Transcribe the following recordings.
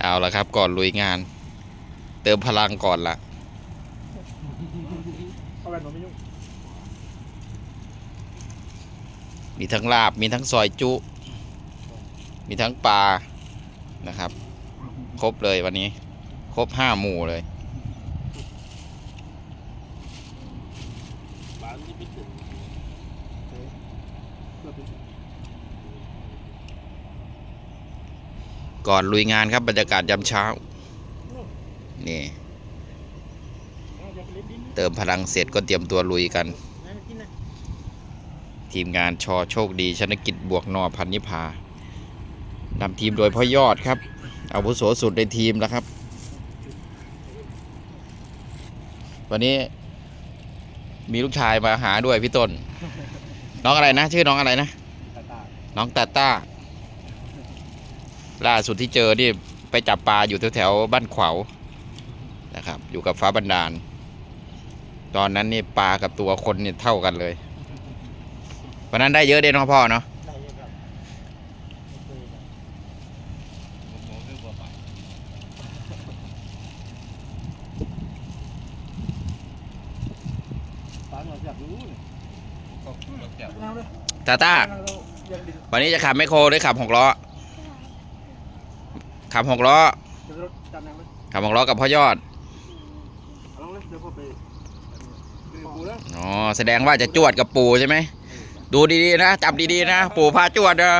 เอาละครับก่อนลุยงาน เติมพลังก่อนละมีทั้งลาบมีทั้งซอยจุ มีทั้งปลานะครับ ครบเลยวันนี้ ครบห้าหมู่เลย ก่อนลุยงานครับบรรยากาศยามเช้า นี่ เติมพลังเสร็จก็เตรียมตัวลุยกัน ทีมงานชอโชคดีชนกิจบวกนอพันนิพานำทีมโดยพ่อยอดครับ อาวุโสสุดในทีมแล้วครับ วันนี้มีลูกชายมาหาด้วยพี่ต้น น้องอะไรนะ ชื่อน้องอะไรนะตาตาน้องตาต้าล่าสุดที่เจอนี่ไปจับปลาอยู่แถวๆบ้านขวาวนะครับ อยู่กับฟ้าบันดาล ตอนนั้นนี่ปลากับตัวคนนี่เท่ากันเลยวันนั้นได้เยอะเด้เน้องพ่อเนาะ ได้ยังครับโอเคครับปลาหน่อยอยากรู้เนี่ยเอาเลย ตาต้าเอาวันนี้จะขับไมคโครหรือขับหกล้อ ขับหกล้อเดี๋ยวรถขับหกล้อกับพ่อยอดอ๋อแล้วอ๋อ แสดงว่าจะจวดกับปู่ใช่ไหม ดูดีๆนะ จับดีๆนะ ปู่พาจวดนะ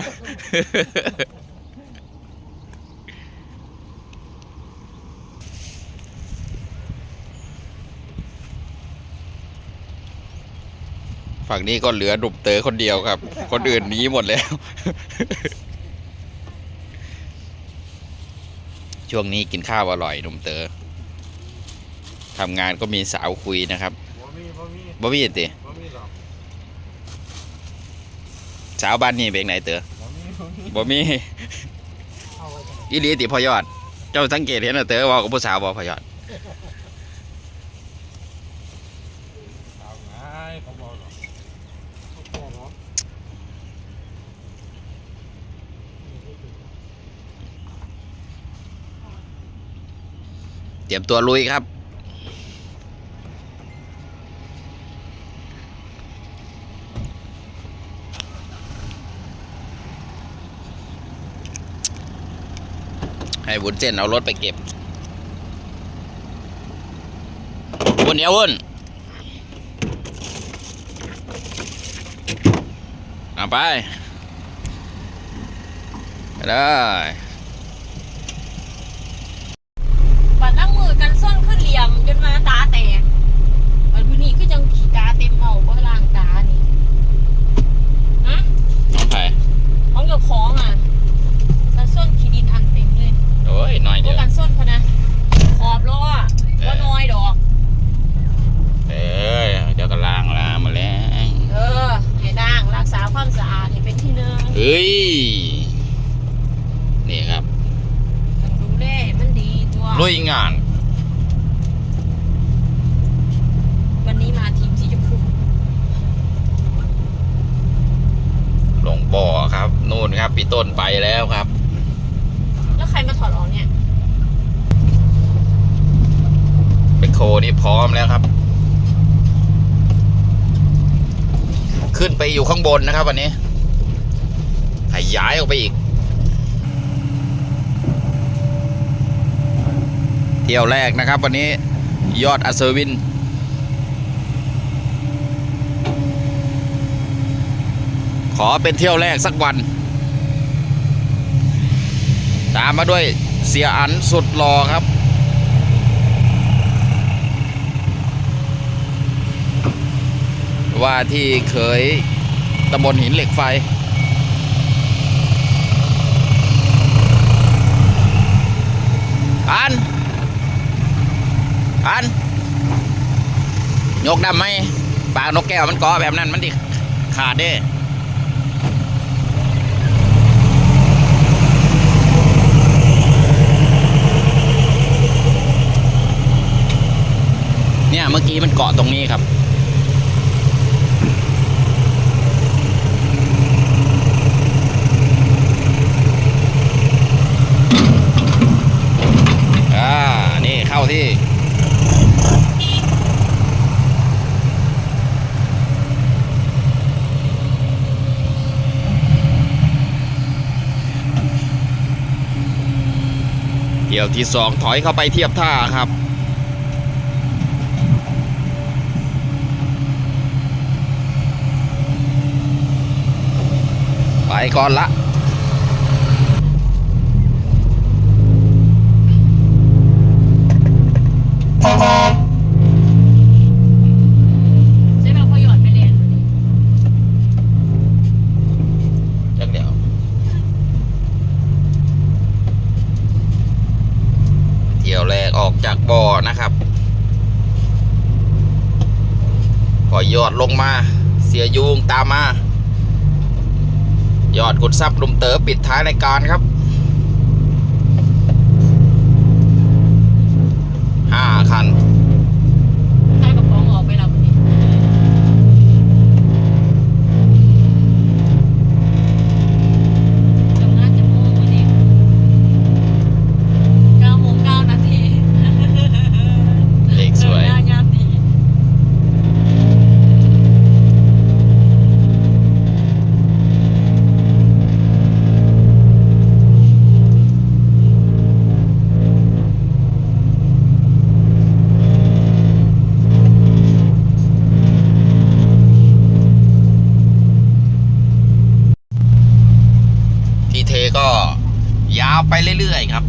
ฝั่งนี้ก็เหลือหนุ่มเต๋อคนเดียวครับ คนอื่นหนีหมดแล้ว ช่วงนี้กินข้าวอร่อยหนุ่มเต๋อทำงานก็มีสาวคุยนะครับบ่มีบ่มีบ่มีติบ่มีหรอกสาวบ้านนี่เป็นไหนเต๋อบ่มีบ่มีบ่มีเอาไว้ก่อนอีหลีติพอยอด เจ้าสังเกตเห็นน่ะเต๋อเว่ากับผู้สาวบ่พอยอด เอาไงเขาบอกหรอกเขาบอกหรอ เตรียมตัวลุยครับ ให้วุ้นเส้นเอารถไปเก็บวุ้นเดี๋ยววุ้นเอาไปไปเลย บัดล้างมือกันส้นขึ้นเห ลี่ยมจนมาตาแตกบัดวันนี้ก็จังขี้ตาเต็มเมาบ่ล้างตานี่ฮะน้องไผ่ของเจ้าของอะกันส้นขี้ดินอันเต็มเลยโอ้ยหน่อยพเดีวยกวกันส้นพะนะขอบล้ออะว่าน้อยดอก เอ้ยเดี๋ยวก็ล้างลามาแล้วเออให้ด่างรักษาความสะอาดให้เป็นที่หนึ่งเฮ้ยนี่ครับต้องดูแลให้มันดีตัวลุยงานวันนี้มาทีมสีชมพู ลง บ่อครับนู่นครับพี่ต้นไปแล้วครับ แล้วใครมาถอดออกเนี่ยเป็นโคนี่พร้อมแล้วครับ ขึ้นไปอยู่ข้างบนนะครับ วันนี้ให้ย้ายออกไปอีก เที่ยวแรกนะครับ วันนี้ยอดอัศวิน อเป็นเที่ยวแรกสักวัน ตามมาด้วยเสียอันสุดหล่อครับว่าที่เคยตำบลหินเหล็กไฟ อัน อัน ยกดำไหม ปากนกแก้วมันกาะแบบนั้นมันดิขาดเด้ เมื่อกี้มันเกาะตรงนี้ครับข้าที่ เดี่ยวที่สองถอยเข้าไปเทียบท่าครับ ไปก่อนละใช่ไหมพอหยอดไปเรียนจักเดี๋ยวเที่ยวแรกออกจากบ่อนะครับ พอยอดลงมา เสียยูงตามมา ยอดกุดซับลุมเต๋อปิดท้ายรายการครับห้าคันาวไปเรื่อยๆครับ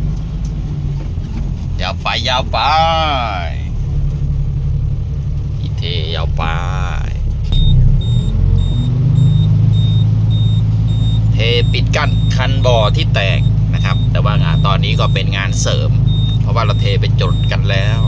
ยาวไปยาวไปอีเทยาวไปเทปิดกั้นคันบ่อที่แตกนะครับ แต่ว่างานตอนนี้ก็เป็นงานเสริม เพราะว่าเราเทไปจดกันแล้ว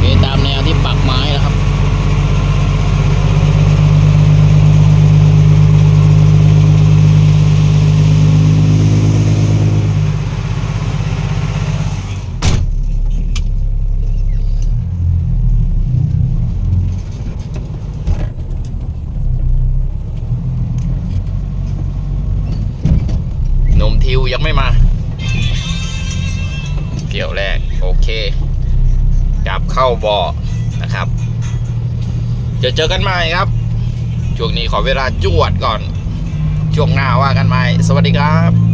เทตามแนวที่ปักไม้แล้วครับ หนุ่มทิวยังไมา เกี่ยวแรก โอเค จับเข้าบ่อนะครับ จะเจอกันใหม่ครับ ช่วงนี้ขอเวลาจวดก่อน ช่วงหน้าว่ากันใหม่ สวัสดีครับ